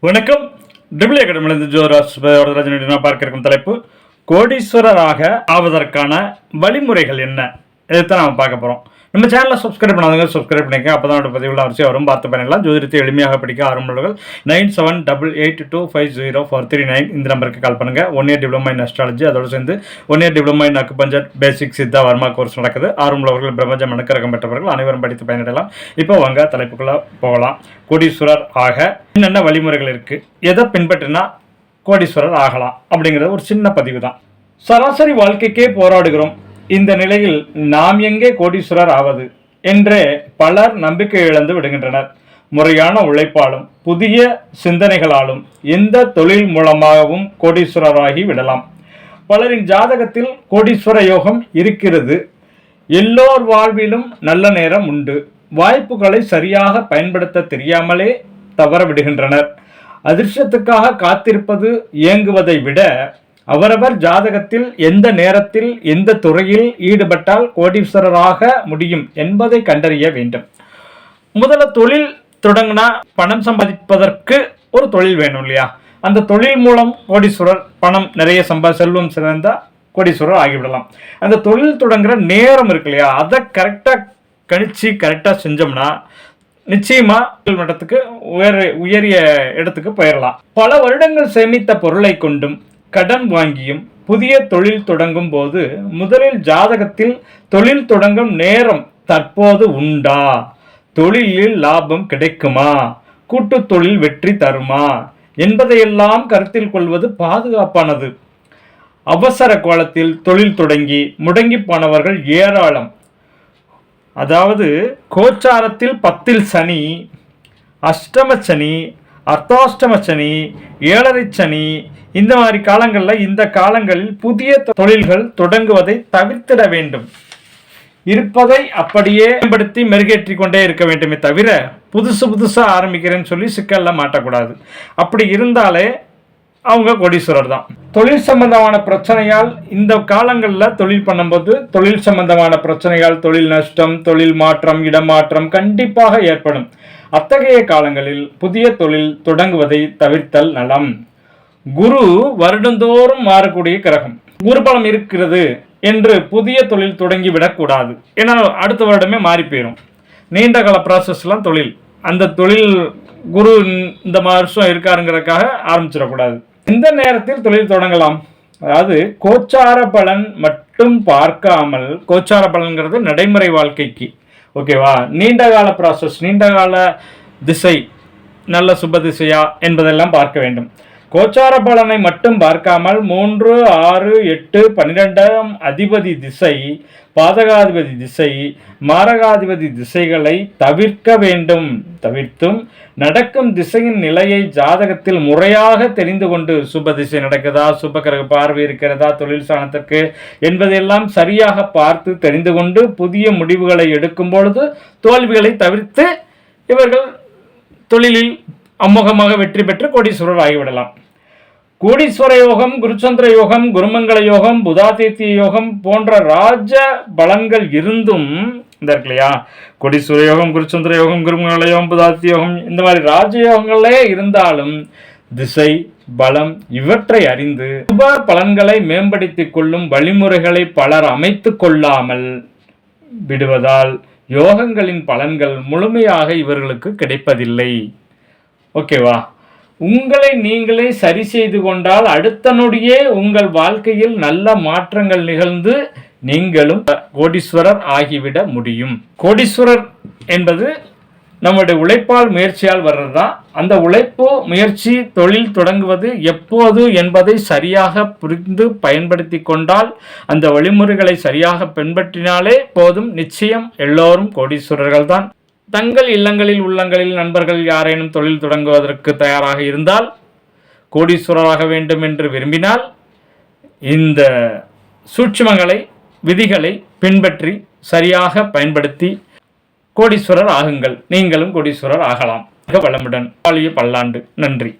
வணக்கம். டிபிள் அகாடமிலிருந்து ஜோராஜ் வரதராஜன் நான் பார்க்க இருக்கும் தலைப்பு கோடீஸ்வரராக ஆவதற்கான வழிமுறைகள் என்ன? இதை தான் நம்ம பார்க்க போகிறோம் நம்ம சேனலை சப்ஸ்கிரைப் பண்ணாதவங்க சப்ஸ்கிரைப் பண்ணிக்க அப்போ தான் பதிவுள்ள வரிசை வரும். பார்த்து பண்ணலாம் ஜோதிடத்தை எளிமையாக படிக்க ஆரம்பவர்கள் nine seven double eight two five zero four three nine இந்த நம்பருக்கு கால் பண்ணுங்கள் one year diploma in astrology அதோடு சேர்ந்து one year diploma in acupuncture basic Siddha Varma course நடக்குது. ஆரம்பவர்கள் பிரபஞ்சம் அணுக்கரகம் பெற்றவர்கள் அனைவரும் படித்து பயனிடலாம் இப்போ வாங்க தலைப்புக்குள்ளே போகலாம். கோடீஸ்வரர் ஆக என்னென்ன வழிமுறைகள் இருக்குது எதை பின்பற்றினா கோடீஸ்வரர் ஆகலாம் அப்படிங்கிறது ஒரு சின்ன பதிவு தான். சராசரி வாழ்க்கைக்கே போராடுகிறோம். இந்த நிலையில் நாம் எங்கே கோடீஸ்வரர் ஆவது? என்றே பலர் நம்பிக்கை இழந்து விடுகின்றனர். முறையான உழைப்பாலும் புதிய சிந்தனைகளாலும் எந்த தொழில் மூலமாகவும் கோடீஸ்வரராகி விடலாம். பலரின் ஜாதகத்தில் கோடீஸ்வர யோகம் இருக்கிறது. எல்லோர் வாழ்விலும் நல்ல நேரம் உண்டு. வாய்ப்புகளை சரியாக பயன்படுத்த தெரியாமலே தவற விடுகின்றனர். அதிர்ஷ்டத்துக்காக காத்திருப்பது இயங்குவதை விட அவரவர் ஜாதகத்தில் எந்த நேரத்தில் எந்த துறையில் ஈடுபட்டால் கோடீஸ்வரராக முடியும் என்பதை கண்டறிய வேண்டும். முதல்ல தொழில் தொடங்கினா பணம் சம்பாதிப்பதற்கு ஒரு தொழில் வேணும் இல்லையா? அந்த தொழில் மூலம் கோடீஸ்வரர் பணம் நிறைய சம்பா செல்வம் சிறந்தால் கோடீஸ்வரர் ஆகிவிடலாம். அந்த தொழில் தொடங்குற நேரம் இருக்கு இல்லையா? அதை கரெக்டாக கணிச்சு கரெக்டாக செஞ்சோம்னா நிச்சயமா மட்டத்துக்கு உயர் உயரிய இடத்துக்கு போயிடலாம் பல வருடங்கள் சேமித்த பொருளை கொண்டும் கடன் வாங்கியும் புதிய தொழில் தொடங்கும் போது முதலில் ஜாதகத்தில் தொழில் தொடங்கும் நேரம் தற்போது உண்டா? தொழிலில் லாபம் கிடைக்குமா? கூட்டு தொழில் வெற்றி தருமா? என்பதையெல்லாம் கருத்தில் கொள்வது பாதுகாப்பானது. அவசர கோலத்தில் தொழில் தொடங்கி முடங்கி போனவர்கள் ஏராளம். அதாவது கோச்சாரத்தில் பத்தில் சனி அஷ்டம சனி அர்த்தாஷ்டம சனி ஏழரை சனி இந்த மாதிரி காலங்களில் இந்த காலங்களில் புதிய தொழில்கள் தொடங்குவதை தவிர்த்திட வேண்டும். இருப்பதை அப்படியே மேம்படுத்தி மெருகேற்றி கொண்டே இருக்க வேண்டுமே தவிர புதுசு புதுசாக ஆரம்பிக்கிறேன்னு சொல்லி சிக்கலில் மாட்டக்கூடாது. அப்படி இருந்தாலே அவங்க கோடீஸ்வரர் தான். தொழில் சம்பந்தமான பிரச்சனையால் இந்த காலங்களில் தொழில் பண்ணும்போது தொழில் சம்பந்தமான பிரச்சனையால் தொழில் நஷ்டம் தொழில் மாற்றம் இடமாற்றம் கண்டிப்பாக ஏற்படும். அத்தகைய காலங்களில் புதிய தொழில் தொடங்குவதை தவிர்த்தல் நலம். குரு வருடந்தோறும் மாறக்கூடிய கிரகம். குரு பலம் இருக்கிறது என்று புதிய தொழில் தொடங்கி விடக்கூடாது ஏன்னா அடுத்த வருடமே மாறி போயிடும் நீண்ட கால ப்ராசஸ்லாம் தொழில். அந்த தொழில் குரு இந்த வருஷம் இருக்காருங்கிறதுக்காக ஆரம்பிச்சிடக்கூடாது இந்த நேரத்தில் தொழில் தொடங்கலாம்? அதாவது கோச்சார பலன் மட்டும் பார்க்காமல் கோச்சார பலன்கிறது நடைமுறை வாழ்க்கைக்கு. ஓகேவா நீண்ட கால ப்ராசஸ் நீண்ட கால திசை நல்ல சுப திசையா என்பதெல்லாம் பார்க்க வேண்டும். கோச்சார பலனை மட்டும் பார்க்காமல் மூன்று ஆறு எட்டு பன்னிரெண்டாம் அதிபதி திசை பாதகாதிபதி திசை மாரகாதிபதி திசைகளை தவிர்க்க வேண்டும். தவிர்த்தும் நடக்கும் திசையின் நிலையை ஜாதகத்தில் முறையாக தெரிந்து கொண்டு சுப திசை நடக்குதா சுபகிரக பார்வை இருக்கிறதா தொழில் சாணத்திற்கு என்பதையெல்லாம் சரியாக பார்த்து தெரிந்து கொண்டு புதிய முடிவுகளை எடுக்கும் பொழுது தோல்விகளை தவிர்த்து இவர்கள் தொழிலில் அம்முகமாக வெற்றி பெற்று கோடீஸ்வரர் ஆகிவிடலாம் கோடீஸ்வர யோகம் குருச்சந்திர யோகம் குருமங்கள யோகம் புதாதித்ய யோகம் போன்ற ராஜ பலன்கள் இருந்தும் இந்த இருக்கு இல்லையா? கோடீஸ்வர யோகம் குருச்சந்திர யோகம் குருமங்கள யோகம் புதாதித்ய யோகம் இந்த மாதிரி ராஜயோகங்களே இருந்தாலும் திசை பலம் இவற்றை அறிந்து சுப பலன்களை மேம்படுத்திக் கொள்ளும் வழிமுறைகளை பலர் அமைத்து கொள்ளாமல் விடுவதால் யோகங்களின் பலன்கள் முழுமையாக இவர்களுக்கு கிடைப்பதில்லை. ஓகேவா உங்களை நீங்களே சரி செய்து கொண்டால் அடுத்த நொடியே உங்கள் வாழ்க்கையில் நல்ல மாற்றங்கள் நிகழ்ந்து நீங்களும் கோடீஸ்வரர் ஆகிவிட முடியும். கோடீஸ்வரர் என்பது நம்முடைய உழைப்பால் முயற்சியால் வர்றதுதான் அந்த உழைப்பு முயற்சி தொழில் தொடங்குவது எப்போது என்பதை சரியாக புரிந்து பயன்படுத்தி கொண்டால் அந்த வழிமுறைகளை சரியாக பின்பற்றினாலே போதும் நிச்சயம் எல்லோரும் கோடீஸ்வரர்கள் தான் தங்கள் இல்லங்களில் உள்ளங்களில் நண்பர்கள் யாரேனும் தொழில் தொடங்குவதற்கு தயாராக இருந்தால் கோடீஸ்வரராக வேண்டும் என்று விரும்பினால் இந்த சூட்சுமங்களை விதிகளை பின்பற்றி சரியாக பயன்படுத்தி கோடீஸ்வரர் ஆகுங்கள். நீங்களும் கோடீஸ்வரர் ஆகலாம். மிக வளமுடன். பாலிய பல்லாண்டு. நன்றி.